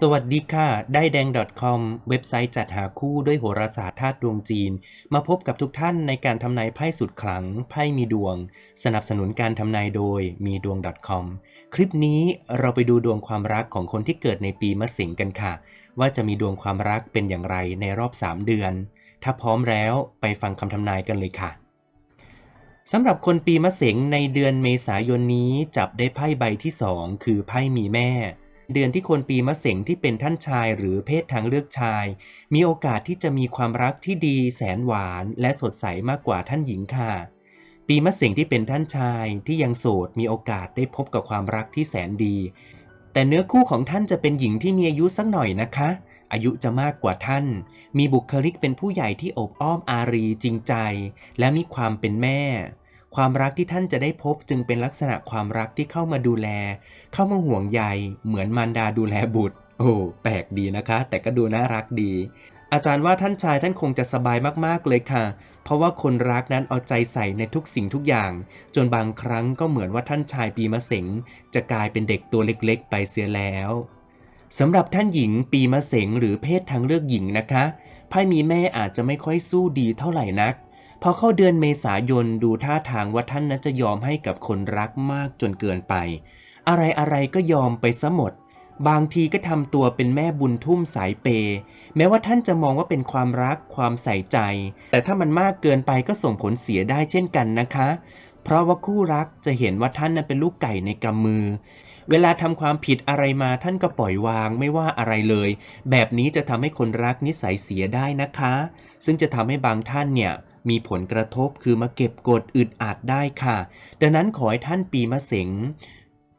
สวัสดีค่ะ ได้แดง .com เว็บไซต์จัดหาคู่ด้วยโหราศาสตร์ธาตุดวงจีน มาพบกับทุกท่านในการทำนายไพ่สุดขลัง ไพ่มีดวง สนับสนุนการทำนายโดยมีดวง .com คลิปนี้เราไปดูดวงความรักของคนที่เกิดในปีมะเสงกันค่ะ ว่าจะมีดวงความรักเป็นอย่างไรในรอบ 3 เดือน ถ้าพร้อมแล้วไปฟังคำทำนายกันเลยค่ะสำหรับคนปีมะเสงในเดือนเมษายนนี้จับได้ไพ่ใบที่ 2 คือไพ่มีแม่ เดือนที่คนปีมะเสงที่เป็นท่านชายหรือเพศทางเลือกชาย มีโอกาสที่จะมีความรักที่ดีแสนหวานและสดใสมากกว่าท่านหญิงค่ะ ปีมะเสงที่เป็นท่านชายที่ยังโสดมีโอกาสได้พบกับความรักที่แสนดี แต่เนื้อคู่ของท่านจะเป็นหญิงที่มีอายุสักหน่อยนะคะ อายุจะมากกว่าท่าน มีบุคลิกเป็นผู้ใหญ่ที่อบอ้อมอารีจริงใจ และมีความเป็นแม่ ความรักที่ท่านจะได้พบจึงเป็นลักษณะความรักที่เข้ามาดูแล เข้ามาห่วงใย เหมือนมารดาดูแลบุตร โอ้แปลกดีนะคะ แต่ก็ดูน่ารักดี อาจารย์ว่าท่านชายท่านคงจะสบายมากๆเลยค่ะ เพราะว่าคนรักนั้นเอาใจใส่ในทุกสิ่งทุกอย่าง จนบางครั้งก็เหมือนว่าท่านชายปีมะเสงจะกลายเป็นเด็กตัวเล็กๆ ไปเสียแล้วสำหรับท่านหญิงปีมะเสงหรือเพศทางเลือกหญิงนะคะไพ่มีแม่อาจจะไม่ค่อยสู้ดีเท่าไหร่นัก พอเข้าเดือนเมษายนดูท่าทางว่าท่านนั้นจะยอมให้กับคนรักมากจนเกินไป อะไรอะไรก็ยอมไปซะหมด บางทีก็ทำตัวเป็นแม่บุญทุ่มสายเปย์แม้ว่าท่านจะมองว่าเป็นความรักความใส่ใจ แต่ถ้ามันมากเกินไปก็ส่งผลเสียได้เช่นกันนะคะ เพราะว่าคู่รักจะเห็นว่าท่านนั้นเป็นลูกไก่ในกำมือ เวลาทำความผิดอะไรมาท่านก็ปล่อยวางไม่ว่าอะไรเลย แบบนี้จะทำให้คนรักนิสัยเสียได้นะคะ ซึ่งจะทำให้บางท่านเนี่ย มีผลกระทบคือมาเก็บกดอึดอัดได้ค่ะ ดังนั้นขอให้ท่านปีมะเสง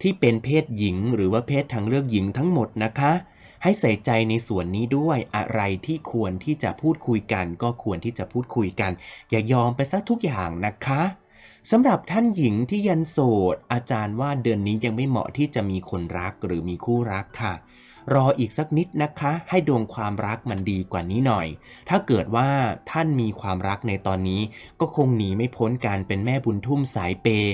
ที่เป็นเพศหญิงหรือว่าเพศทางเลือกหญิงทั้งหมดนะคะ ให้ใส่ใจในส่วนนี้ด้วยอะไรที่ควรที่จะพูดคุยกัน ก็ควรที่จะพูดคุยกัน อย่ายอมไปซะทุกอย่างนะคะสำหรับท่านหญิงที่ยันโสด อาจารย์ว่าเดือนนี้ยังไม่เหมาะที่จะมีคนรักหรือมีคู่รักค่ะ รออีกสักนิดนะคะ ให้ดวงความรักมันดีกว่านี้หน่อย ถ้าเกิดว่าท่านมีความรักในตอนนี้ ก็คงหนีไม่พ้นการเป็นแม่บุญทุ่มสายเปย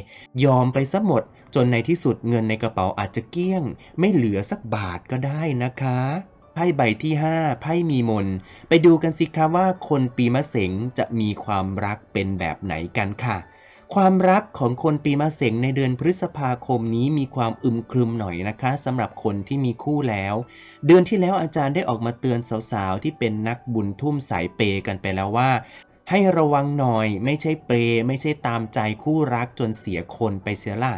ยอมไปซะหมด จนในที่สุดเงินในกระเป๋าอาจจะเกี้ยง ไม่เหลือสักบาทก็ได้นะคะไพ่ใบที่ 5 ไพ่มีมน ไปดูกันสิคะว่าคนปีมะเสงจะมีความรักเป็นแบบไหนกันค่ะ ความรักของคนปีมะเสงในเดือนพฤษภาคมนี้มีความอึมครึมหน่อยนะคะสำหรับคนที่มีคู่แล้ว เดือนที่แล้วอาจารย์ได้ออกมาเตือนสาวๆ ที่เป็นนักบุญทุ่มสายเปย์กันไปแล้วว่า ให้ระวังหน่อยไม่ใช่เปย์ไม่ใช่ตามใจคู่รักจนเสียคนไปเสียละ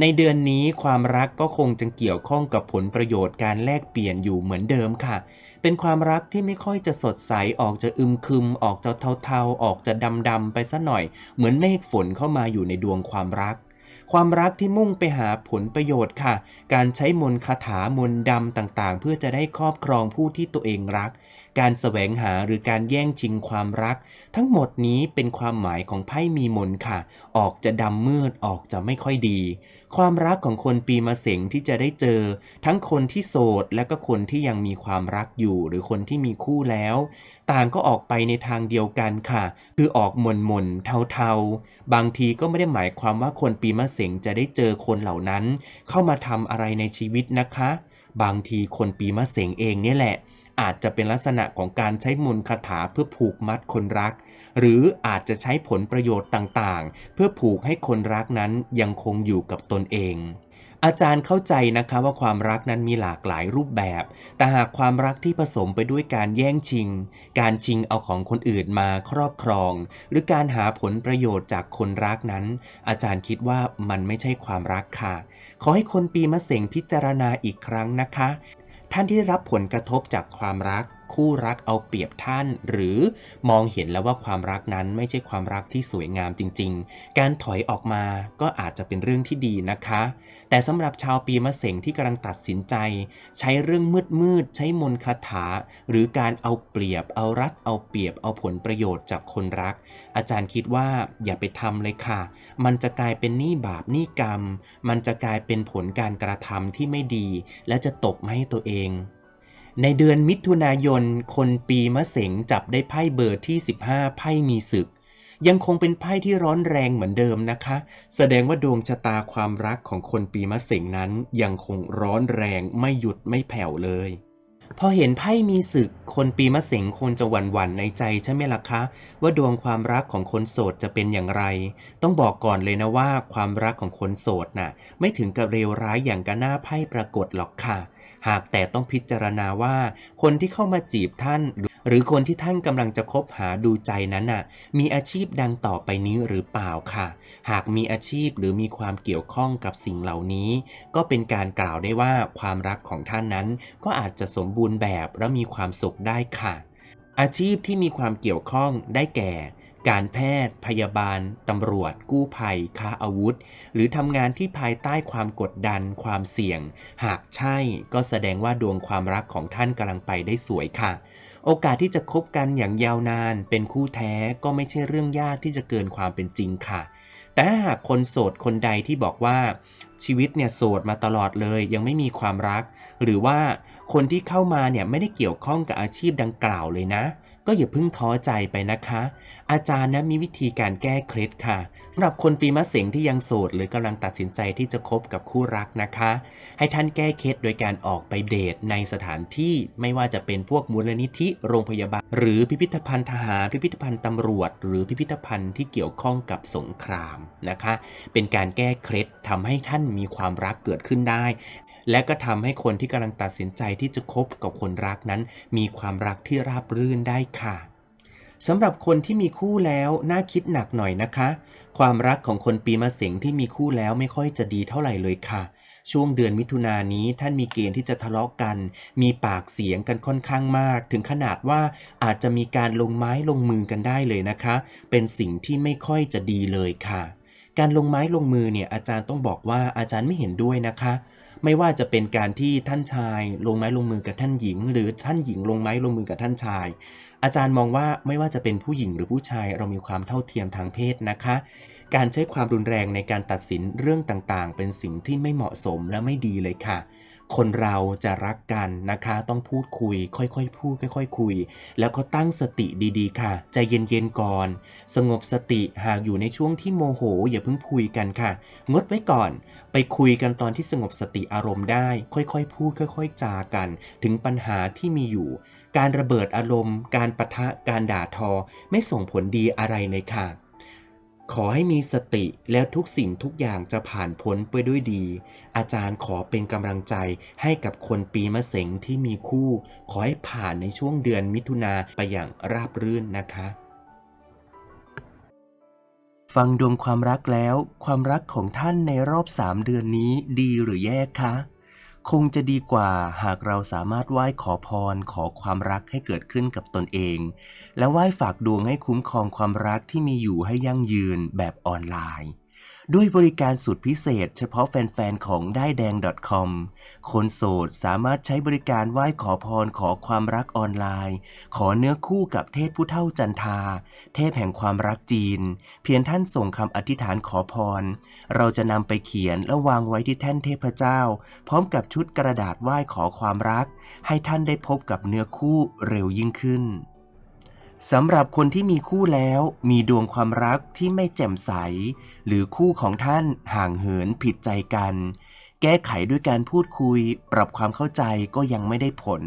ในเดือนนี้ความรักก็คงจะเกี่ยวข้องกับผลประโยชน์การแลกเปลี่ยนอยู่เหมือนเดิมค่ะ เป็นความรักที่ไม่ค่อยจะสดใสออกจะอึมครึม ออกจะเทาๆ ออกจะดำๆไปซะหน่อย เหมือนเมฆฝนเข้ามาอยู่ในดวงความรัก ความรักที่มุ่งไปหาผลประโยชน์ค่ะ การใช้มนต์คาถามนต์ดำต่างๆ เพื่อจะได้ครอบครองผู้ที่ตัวเองรัก การแสวงหาหรือการแย่งชิงความรัก ทั้งหมดนี้เป็นความหมายของไพ่มีมนค่ะ ออกจะดำมืดออกจะไม่ค่อยดี ความรักของคนปีมะเสงที่จะได้เจอ ทั้งคนที่โสดและก็คนที่ยังมีความรักอยู่ หรือคนที่มีคู่แล้ว ต่างก็ออกไปในทางเดียวกันค่ะ คือออกหม่นหม่นๆเทาๆ บางทีก็ไม่ได้หมายความว่าคนปีมะเสงจะได้เจอคนเหล่านั้น เข้ามาทำอะไรในชีวิตนะคะ บางทีคนปีมะเสงเองเนี่ยแหละอาจจะเป็นลักษณะของการใช้มนต์คาถาเพื่อผูกมัดคนรัก หรืออาจจะใช้ผลประโยชน์ต่างๆ เพื่อผูกให้คนรักนั้นยังคงอยู่กับตนเองอาจารย์เข้าใจนะคะว่าความรักนั้นมีหลากหลายรูปแบบ แต่หากความรักที่ผสมไปด้วยการแย่งชิง การชิงเอาของคนอื่นมาครอบครอง หรือการหาผลประโยชน์จากคนรักนั้น อาจารย์คิดว่ามันไม่ใช่ความรักค่ะ ขอให้คนปีมะเสงพิจารณาอีกครั้งนะคะ ท่านที่รับผลกระทบจากความรัก คู่รักเอาเปรียบท่าน หรือมองเห็นแล้วว่าความรักนั้นไม่ใช่ความรักที่สวยงามจริง ๆ การถอยออกมาก็อาจจะเป็นเรื่องที่ดีนะคะ แต่สำหรับชาวปีมะเสงที่กำลังตัดสินใจ ใช้เรื่องมืดๆใช้มนคาถา หรือการเอาเปรียบ เอารัดเอาเปรียบเอาผลประโยชน์จากคนรัก อาจารย์คิดว่าอย่าไปทำเลยค่ะ มันจะกลายเป็นหนี้บาปหนี้กรรม มันจะกลายเป็นผลการกระทำที่ไม่ดี และจะตกมาให้ตัวเอง ในเดือนมิถุนายน คนปีมะเสงจับได้ไพ่เบอร์ที่ 15 ไพ่มีศึก ยังคงเป็นไพ่ที่ร้อนแรงเหมือนเดิมนะคะ แสดงว่าดวงชะตาความรักของคนปีมะเสงนั้นยังคงร้อนแรงไม่หยุดไม่แผ่วเลยพอเห็นไพ่มีศึก คนปีมะเสงคงจะหวั่นหวั่นในใจใช่ไหมล่ะคะ ว่าดวงความรักของคนโสดจะเป็นอย่างไร ต้องบอกก่อนเลยนะว่าความรักของคนโสดน่ะ ไม่ถึงกับเลวร้ายอย่างกระหน้าไพ่ปรากฏหรอกค่ะ หากแต่ต้องพิจารณาว่า คนที่เข้ามาจีบท่าน หรือคนที่ท่านกำลังจะคบหาดูใจนั้นน่ะ มีอาชีพดังต่อไปนี้หรือเปล่าค่ะ หากมีอาชีพหรือมีความเกี่ยวข้องกับสิ่งเหล่านี้ ก็เป็นการกล่าวได้ว่าความรักของท่านนั้น ก็อาจจะสมบูรณ์แบบและมีความสุขได้ค่ะ อาชีพที่มีความเกี่ยวข้องได้แก่ การแพทย์ พยาบาล ตำรวจ กู้ภัย ค้าอาวุธ หรือทำงานที่ภายใต้ความกดดัน ความเสี่ยง หากใช่ก็แสดงว่าดวงความรักของท่านกำลังไปได้สวยค่ะ โอกาสที่จะคบกันอย่างยาวนาน เป็นคู่แท้ก็ไม่ใช่เรื่องยากที่จะเกินความเป็นจริงค่ะแต่ถ้าหากคนโสดคนใดที่บอกว่า ชีวิตเนี่ยโสดมาตลอดเลยยังไม่มีความรัก หรือว่าคนที่เข้ามาเนี่ยไม่ได้เกี่ยวข้องกับอาชีพดังกล่าวเลยนะ ก็อย่าเพิ่งท้อใจไปนะคะ อาจารย์นะมีวิธีการแก้เคล็ดค่ะสำหรับคนปีมะเสงที่ยังโสด หรือกำลังตัดสินใจที่จะคบกับคู่รักนะคะ ให้ท่านแก้เคล็ดโดยการออกไปเดทในสถานที่ไม่ว่าจะเป็นพวกมูลนิธิโรงพยาบาล หรือพิพิธภัณฑ์ทหารพิพิธภัณฑ์ตำรวจ หรือพิพิธภัณฑ์ที่เกี่ยวข้องกับสงครามนะคะ เป็นการแก้เคล็ดทำให้ท่านมีความรักเกิดขึ้นได้ และก็ทำให้คนที่กำลังตัดสินใจที่จะคบกับคนรักนั้น มีความรักที่ราบรื่นได้ค่ะสำหรับคนที่มีคู่แล้วน่าคิดหนักหน่อยนะคะ ความรักของคนปีมะเสงที่มีคู่แล้วไม่ค่อยจะดีเท่าไหร่เลยค่ะ ช่วงเดือนมิถุนายนนี้ท่านมีเกณฑ์ที่จะทะเลาะกัน มีปากเสียงกันค่อนข้างมาก ถึงขนาดว่าอาจจะมีการลงไม้ลงมือกันได้เลยนะคะ เป็นสิ่งที่ไม่ค่อยจะดีเลยค่ะ การลงไม้ลงมือเนี่ยอาจารย์ต้องบอกว่าอาจารย์ไม่เห็นด้วยนะคะ ไม่ว่าจะเป็นการที่ท่านชายลงไม้ลงมือกับท่านหญิง หรือท่านหญิงลงไม้ลงมือกับท่านชาย อาจารย์มองว่าไม่ว่าจะเป็นผู้หญิงหรือผู้ชายเรามีความเท่าเทียมทางเพศนะคะ การใช้ความรุนแรงในการตัดสินเรื่องต่างๆ เป็นสิ่งที่ไม่เหมาะสมและไม่ดีเลยค่ะ คนเราจะรักกันนะคะ ต้องพูดคุย ค่อยๆ พูด ค่อย ๆ คุย แล้วก็ตั้งสติดีๆ ค่ะ ใจเย็นๆ ก่อน สงบสติหากอยู่ในช่วงที่โมโห อย่าเพิ่งคุยกันค่ะ งดไว้ก่อน ไปคุยกันตอนที่สงบสติอารมณ์ได้ ค่อยๆ พูด ค่อย ๆ จากัน ถึงปัญหาที่มีอยู่ การระเบิดอารมณ์ การปะทะ การด่าทอ ไม่ส่งผลดีอะไรเลยค่ะ ขอให้มีสติแล้วทุกสิ่งทุกอย่างจะผ่านพ้นไปด้วยดี อาจารย์ขอเป็นกำลังใจให้กับคนปีมะเสงที่มีคู่ ขอให้ผ่านในช่วงเดือนมิถุนาไปอย่างราบรื่นนะคะ ฟังดวงความรักแล้ว ความรักของท่านในรอบ 3 เดือนนี้ดีหรือแย่คะ คงจะดีกว่าหากเราสามารถไหว้ขอพรขอความรักให้เกิดขึ้นกับตนเอง และไหว้ฝากดวงให้คุ้มครองความรักที่มีอยู่ให้ยั่งยืนแบบออนไลน์ ด้วยบริการสุดพิเศษเฉพาะแฟน ๆ ของได้แดง .com คนโสดสามารถใช้บริการไหว้ขอพรขอความรักออนไลน์ ขอเนื้อคู่กับเทพผู้เท่าจันทา เทพแห่งความรักจีน เพียงท่านส่งคำอธิษฐานขอพร เราจะนำไปเขียนและวางไว้ที่แท่นเทพเจ้า พร้อมกับชุดกระดาษไหว้ขอความรัก ให้ท่านได้พบกับเนื้อคู่เร็วยิ่งขึ้น สำหรับคนที่มีคู่แล้วมีดวงความรักที่ไม่แจ่มใส หรือคู่ของท่านห่างเหินผิดใจกัน แก้ไขด้วยการพูดคุย ปรับความเข้าใจก็ยังไม่ได้ผล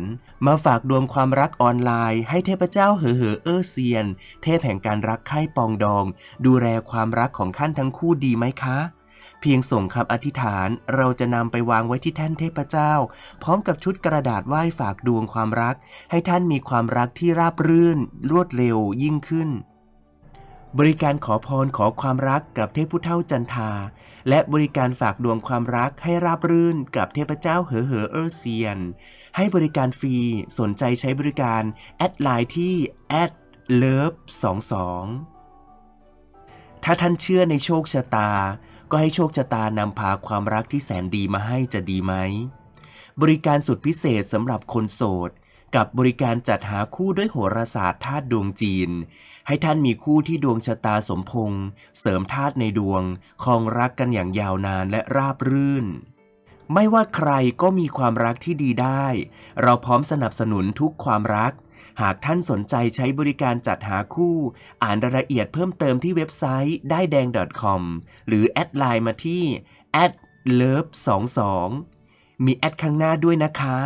มาฝากดวงความรักออนไลน์ให้เทพเจ้าเหอเหอเออเซียน เทพแห่งการรักใคร่ปองดอง ดูแลความรักของท่านทั้งคู่ดีไหมคะ เพียงส่งคำอธิษฐานเราจะนำไปวางไว้ที่แท่นเทพเจ้า พร้อมกับชุดกระดาษไหว้ฝากดวงความรัก ให้ท่านมีความรักที่ราบรื่น รวดเร็วยิ่งขึ้น บริการขอพรขอความรักกับเทพผู้เท่าจันทา และบริการฝากดวงความรักให้ราบรื่นกับเทพเจ้าเหอเหอเออเซียน ให้บริการฟรีสนใจใช้บริการแอดไลน์ที่ love 22ถ้าท่านเชื่อในโชคชะตา ก็ให้โชคชะตานำพาความรักที่แสนดีมาให้จะดีไหม บริการสุดพิเศษสำหรับคนโสด กับบริการจัดหาคู่ด้วยโหราศาสตร์ธาตุดวงจีน ให้ท่านมีคู่ที่ดวงชะตาสมพงษ์เสริมธาตุในดวงครองรักกันอย่างยาวนานและราบรื่นไม่ว่าใครก็มีความรักที่ดีได้ เราพร้อมสนับสนุนทุกความรัก หากท่านสนใจใช้บริการจัดหาคู่ อ่านรายละเอียดเพิ่มเติมที่เว็บไซต์ได้แดง .com หรือแอดไลน์มาที่ @love22 มีแอดข้างหน้าด้วยนะคะ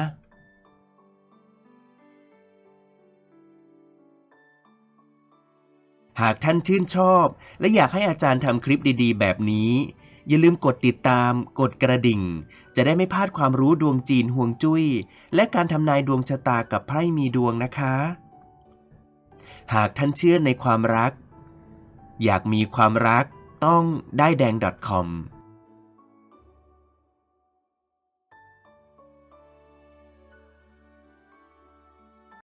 หากท่านชื่นชอบ และอยากให้อาจารย์ทำคลิปดีๆ แบบนี้ อย่าลืมกดติดตาม กดกระดิ่ง จะได้ไม่พลาดความรู้ดวงจีนห่วงจุ้ย และการทำนายดวงชะตากับไพ่มีดวงนะคะ หากท่านเชื่อในความรัก อยากมีความรักต้องได้แดง .com